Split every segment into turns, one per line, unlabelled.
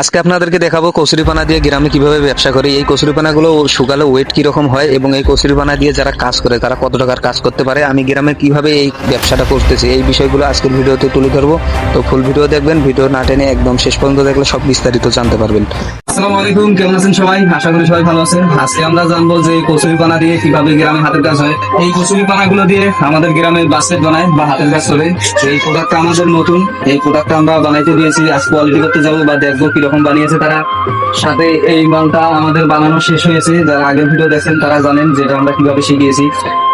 আজকে আপনাদেরকে দেখাবো কচুরিপানা দিয়ে গ্রামে কীভাবে ব্যবসা করে। এই কচুরিপানাগুলো শুকালে ওয়েট কীরকম হয় এবং এই কচুরিপানা দিয়ে যারা কাজ করে, তারা কত টাকার কাজ করতে পারে, আমি গ্রামে কীভাবে এই ব্যবসাটা করতেছি, এই বিষয়গুলো আজকের ভিডিওতে তুলে ধরবো। তো ফুল ভিডিও দেখবেন ভিডিও না টেনে একদম শেষ পর্যন্ত দেখলে সব বিস্তারিত জানতে পারবেন।
আসসালামু আলাইকুম, কেমন আছেন সবাই? আশা করি সবাই ভালো আছেন। আজকে আমরা জানব যে কচুরি পানা দিয়ে কীভাবে গ্রামে হাতের কাজ হয়। এই কচুরি দিয়ে আমাদের গ্রামে বানায় বা হাতের কাজ করে। এই প্রোডাক্টটা আমাদের নতুন। এই প্রোডাক্টটা আমরা বানাইতে দিয়েছি। আজ কোয়ালিটি করতে যাব বা দেখব কীরকম বানিয়েছে তারা। সাথে এই মালটা আমাদের বানানো শেষ হয়েছে। যারা আগের ভিডিও দেখেন তারা জানেন যেটা আমরা কীভাবে শিখিয়েছি।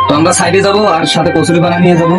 তো আমরা সাইডে যাব আর সাথে কচুরি বানা নিয়ে যাব।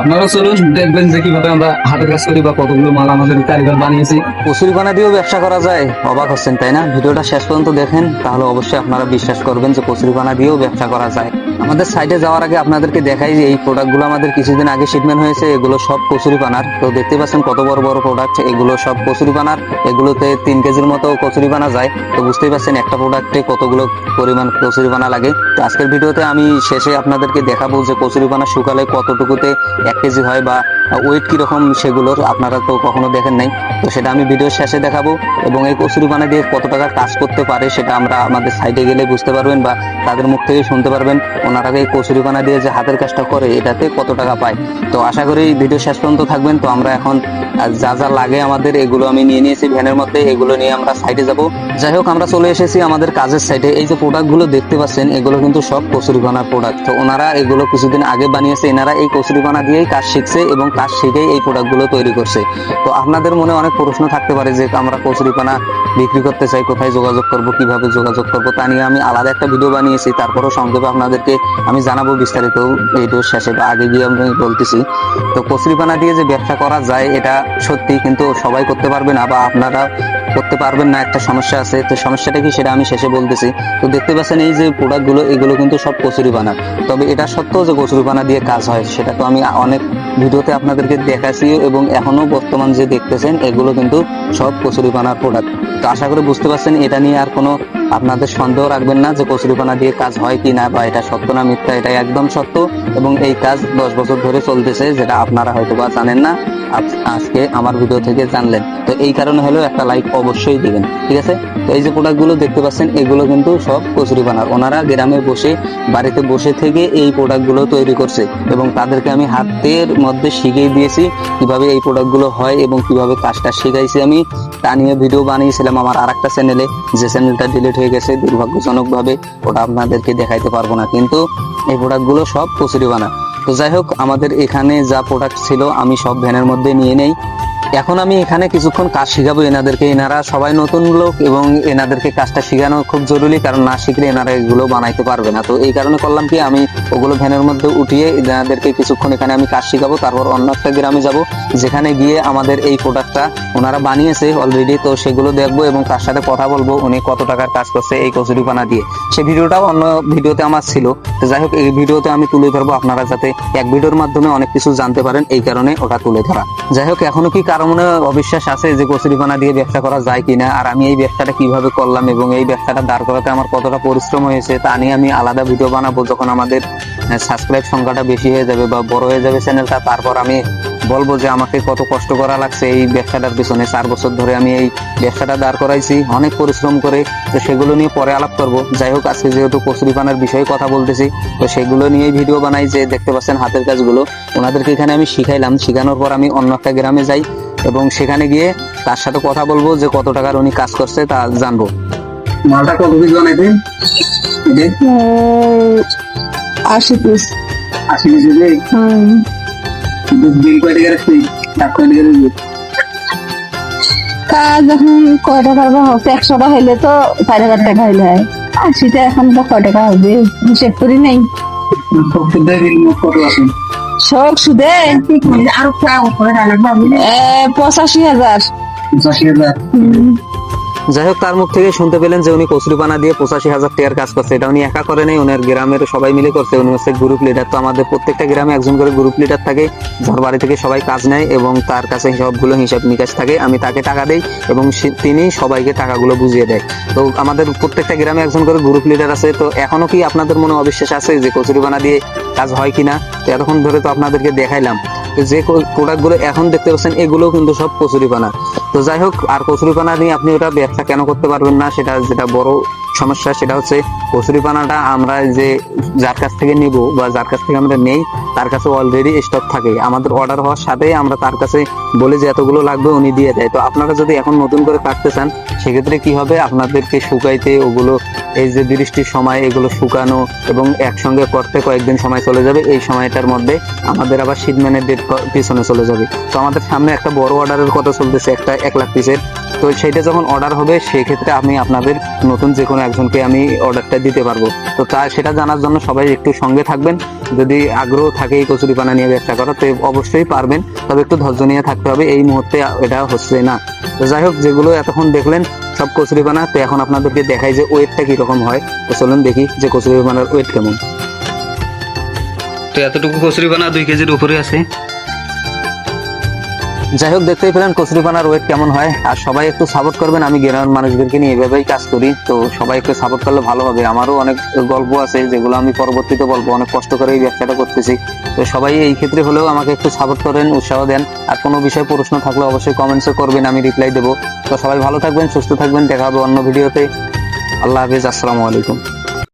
আপনারা চলুন, দেখবেন যে কীভাবে আমরা হাতের কাজ করি বা কতগুলো মাল আমাদের কারিগর বানিয়েছি।
কচুরি বানা দিয়েও ব্যবসা করা যায়, অবাক হচ্ছেন, তাই না? ভিডিওটা শেষ পর্যন্ত দেখেন, তাহলে অবশ্যই আপনারা বিশ্বাস করবেন যে কচুরি বানা দিয়েও ব্যবসা করা যায়। আমাদের সাইডে যাওয়ার আগে আপনাদেরকে দেখাই যে এই প্রোডাক্টগুলো আমাদের কিছুদিন আগে শিপমেন্ট হয়েছে, এগুলো সব কচুরি পানার। তো দেখতে পাচ্ছেন কত বড় বড় প্রোডাক্ট এগুলো সব কচুরি পানার। এগুলোতে তিন কেজির মতো কচুরি পানা যায়। তো বুঝতেই পারছেন একটা প্রোডাক্টে কতগুলো পরিমাণ কচুরি পানা লাগে। তো আজকের ভিডিওতে আমি শেষে আপনাদেরকে দেখাবো যে কচুরি পানা শুকালে কতটুকুতে এক কেজি হয় বা ওয়েট কীরকম সেগুলোর আপনারা তো কখনো দেখেন নাই, তো সেটা আমি ভিডিওর শেষে দেখাবো এবং এই কচুরিপানা দিয়ে কত টাকা কাজ করতে পারে সেটা আমরা আমাদের সাইডে গেলে বুঝতে পারবেন বা তাদের মুখ থেকে শুনতে পারবেন। ওনারা এই কচুরিপানা দিয়ে যে হাতের কাজটা করে, এটাতে কত টাকা পায়। তো আশা করি ভিডিও শেষ পর্যন্ত থাকবেন। তো আমরা এখন যা যা লাগে আমাদের, এগুলো আমি নিয়ে নিয়েছি ভ্যানের মধ্যে, এগুলো নিয়ে আমরা সাইডে যাব। যাই হোক, আমরা চলে এসেছি আমাদের কাজের সাইডে এই যে প্রোডাক্টগুলো দেখতে পাচ্ছেন, এগুলো কিন্তু সব কচুরিপানার প্রোডাক্ট তো ওনারা এগুলো কিছুদিন আগে বানিয়েছে, এনারা এই কচুরিপানা দিয়েই কাজ শিখছে এবং কাজ শিখেই এই প্রোডাক্টগুলো তৈরি করছে। তো আপনাদের মনে অনেক প্রশ্ন থাকতে পারে যে আমরা কচুরিপানা বিক্রি করতে চাই, কোথায় যোগাযোগ করব, কীভাবে যোগাযোগ করব, তা নিয়ে আমি আলাদা একটা ভিডিও বানিয়েছি, তারপরেও সংক্ষেপে আপনাদেরকে আমি জানাব বিস্তারিত ভিডিওর শেষে, বা আগে গিয়ে আমি বলতেছি। তো কচুরিপানা দিয়ে যে ব্যবসা করা যায়, এটা সত্যি কিন্তু সবাই করতে পারবে না বা আপনারা করতে পারবেন না, একটা সমস্যা আছে। তো সমস্যাটা কি সেটা আমি শেষে বলতেছি। তো দেখতে পাচ্ছেন এই যে প্রোডাক্টগুলো এগুলো কিন্তু সব কচুরিপানা তবে এটা সত্ত্বেও যে কচুরিপানা দিয়ে কাজ হয়, সেটা তো আমি অনেক ভিডিওতে আপনাদেরকে দেখাচ্ছি এবং এখনও বর্তমান যে দেখতেছেন, এগুলো কিন্তু সব কচুরিপানার প্রোডাক্ট তো আশা করি বুঝতে পারছেন, এটা নিয়ে আর কোনো আপনাদের সন্দেহ রাখবেন না যে কচুরিপানা দিয়ে কাজ হয় কি না বা এটা সত্য না মিথ্যা এটা একদম সত্য। এবং এই কাজ দশ বছর ধরে চলতেছে, যেটা আপনারা হয়তো বা জানেন না। আজকে আমার ভিডিও থেকে জানলেন। তো এই কারণে হলেও একটা লাইক অবশ্যই দিবেন, ঠিক আছে? তো এই যে প্রোডাক্টগুলো দেখতে পাচ্ছেন, এগুলো কিন্তু সব কচুরি বানার। ওনারা গ্রামে বসে, বাড়িতে বসে থেকে এই প্রোডাক্টগুলো তৈরি করছে এবং তাদেরকে আমি হাতের মধ্যে শিখিয়ে দিয়েছি কীভাবে এই প্রোডাক্টগুলো হয় এবং কীভাবে কাজটা শিখাইছি আমি। তা নিয়ে ভিডিও বানিয়েছিলাম আমার আর একটা চ্যানেলে যে চ্যানেলটা ডিলিট হয়ে গেছে, দুর্ভাগ্যজনকভাবে ওটা আপনাদেরকে দেখাইতে পারব না। কিন্তু এই প্রোডাক্টগুলো সব কচুরি বানা তো যাই হোক আমাদের এখানে যা প্রোডাক্ট ছিল আমি সব ভ্যানের মধ্যে নিয়ে নেই। এখন আমি এখানে কিছুক্ষণ কাজ শিখাবো এনাদেরকে। এনারা সবাই নতুন লোক এবং এনাদেরকে কাজটা শেখানো খুব জরুরি, কারণ না শিখলে এনারা এগুলো বানাইতে পারবে না। তো এই কারণে করলাম কি, আমি ওগুলো ভ্যানের মধ্যে উঠিয়ে এনাদেরকে কিছুক্ষণ এখানে আমি কাজ শিখাবো, তারপর অন্য একটা গ্রামে যাব, যেখানে গিয়ে আমাদের এই প্রোডাক্টটা ওনারা বানিয়েছে অলরেডি তো সেগুলো দেখব এবং তার সাথে কথা বলব, উনি কত টাকার কাজ করছে এই কচুরিপানা দিয়ে। সেই ভিডিওটাও অন্য ভিডিওতে আমার ছিল, তো যাই হোক, এই ভিডিওতে আমি তুলে ধরবো আপনারা যাতে এক ভিডিওর মাধ্যমে অনেক কিছু জানতে পারেন, এই কারণে ওটা তুলে ধরা। যাই হোক, এখনও কি কারও মনে অবিশ্বাস আছে যে কচুরিপানা দিয়ে ব্যবসা করা যায় কিনা? আর আমি এই ব্যবসাটা কীভাবে করলাম এবং এই ব্যবসাটা দাঁড় করাতে আমার কতটা পরিশ্রম হয়েছে, তা নিয়ে আমি আলাদা ভিডিও বানাবো যখন আমাদের সাবস্ক্রাইব সংখ্যাটা বেশি হয়ে যাবে বা বড় হয়ে যাবে চ্যানেলটা তারপর আমি বলব যে আমাকে কত কষ্ট করা লাগছে এই ব্যবসাটার পিছনে। চার বছর ধরে আমি এই ব্যবসাটা দাঁড় করাইছি, অনেক পরিশ্রম করে। তো সেগুলো নিয়ে পরে আলাপ করব। যাই হোক, আজকে যেহেতু কচুরিপানার বিষয়ে কথা বলতেছি, তো সেগুলো নিয়েই ভিডিও বানাই যে দেখতে পাচ্ছেন হাতের কাজগুলো। ওনাদেরকে এখানে আমি শিখাইলাম। শিখানোর পর আমি অন্য একটা গ্রামে যাই। এবং সেখানে গিয়ে তার সাথে কথা বলব যে কত টাকার উনি কাজ করছে তা জানব।
মালটা কত পিস বানাইতেন
আশি পিস।
আশি পিস বিল কয় টাকা রাখছি টাকা কয় টাকা রাখবি
কাজ এখন কয় টাকার বা হচ্ছে একশোটা হইলে তো চার হাজার টাকা হইলে হয়। আশিটা এখন তো কয় টাকা হবে? হিসেব করি নেই।
টাকা কত আছে?
শোক সুদে? আরও পঁচাশি হাজার।
পঁচাশি হাজার।
যাই হোক তার মুখ থেকে শুনতে পেলেন যে উনি কচুরিপানা দিয়ে পঁচাশি হাজার টাকার কাজ করছে। এটা উনি একা করে নেই ওনার গ্রামের সবাই মিলে করছে। উনি হচ্ছে গ্রুপ লিডার তো আমাদের প্রত্যেকটা গ্রামে একজন করে গ্রুপ লিডার থাকে, যার বাড়ি থেকে সবাই কাজ নেয় এবং তার কাছে সবগুলো হিসাব নিকাশ থাকে। আমি তাকে টাকা দেই এবং তিনি সবাইকে টাকাগুলো বুঝিয়ে দেয়। তো আমাদের প্রত্যেকটা গ্রামে একজন করে গ্রুপ লিডার আছে। তো এখনও কি আপনাদের মনে অবিশ্বাস আছে যে কচুরিপানা দিয়ে কাজ হয় কিনা? তো এতক্ষণ ধরে তো আপনাদেরকে দেখাইলাম। যে প্রোডাক্টগুলো এখন দেখতে পাচ্ছেন, এগুলোও কিন্তু সব কচুরিপানা। তো যাই হোক, আর কচুরিপানা নিয়ে আপনি ওটা ব্যবসা কেন করতে পারবেন না, সেটা যেটা বড় সমস্যা সেটা হচ্ছে কচুরিপানাটা আমরা যে যার কাছ থেকে নিব বা যার কাছ থেকে আমরা নেই, তার কাছে অলরেডি স্টক থাকে। আমাদের অর্ডার হওয়ার সাথে আমরা তার কাছে বলে যে এতগুলো লাগবে উনি দিয়ে দেয়। তো আপনারা যদি এখন নতুন করে কাটতে চান, সেক্ষেত্রে কি হবে? আপনাদেরকে শুকাইতে ওগুলো, এই যে বৃষ্টির সময় এগুলো শুকানো এবং একসঙ্গে করতে কয়েকদিন সময় চলে যাবে, এই সময়টার মধ্যে আমাদের আবার শীতম্যানের ডেট পিছনে চলে যাবে। তো আমাদের সামনে একটা বড় অর্ডারের কথা চলতেছে, একটা এক লাখ পিসের তো সেটা যখন অর্ডার হবে, সেক্ষেত্রে আমি আপনাদের নতুন যে কোনো একজনকে আমি অর্ডারটা দিতে পারব। তো তা, সেটা জানার জন্য সবাই একটু সঙ্গে থাকবেন। যদি আগ্রহ থাকে এই কচুরিপানা নিয়ে ব্যবসা করা তো অবশ্যই পারবেন। তবে একটু ধৈর্য নিয়ে থাকতে হবে, এই মুহূর্তে এটা হচ্ছে না। তো যাই হোক, যেগুলো এতক্ষণ দেখলেন, সব কচুরিপানা তো এখন আপনাদেরকে দেখাই যে ওয়েটটা কীরকম হয়। তো চলুন দেখি যে কচুরিপানার ওয়েট কেমন। তো এতটুকু কচুরিপানা দুই কেজির উপরে আছে। যাই হোক, দেখতেই পেলেন কচুরিপানার ওয়েট কেমন হয়। আর সবাই একটু সাপোর্ট করবেন, আমি গ্রামের মানুষদেরকে নিয়ে এভাবেই কাজ করি। তো সবাই একটু সাপোর্ট করলে ভালো হবে। আমারও অনেক গল্প আছে, যেগুলো আমি পরবর্তীতে বলব। অনেক কষ্ট করে এই ব্যবসাটা করতেছি। তো সবাই এই ক্ষেত্রে হলেও আমাকে একটু সাপোর্ট করেন, উৎসাহ দেন। আর কোনো বিষয়ে প্রশ্ন থাকলে অবশ্যই কমেন্টসে করবেন, আমি রিপ্লাই দেবো। তো সবাই ভালো থাকবেন, সুস্থ থাকবেন। দেখা হবে অন্য ভিডিওতে আল্লাহ হাফিজ, আসসালামু আলাইকুম।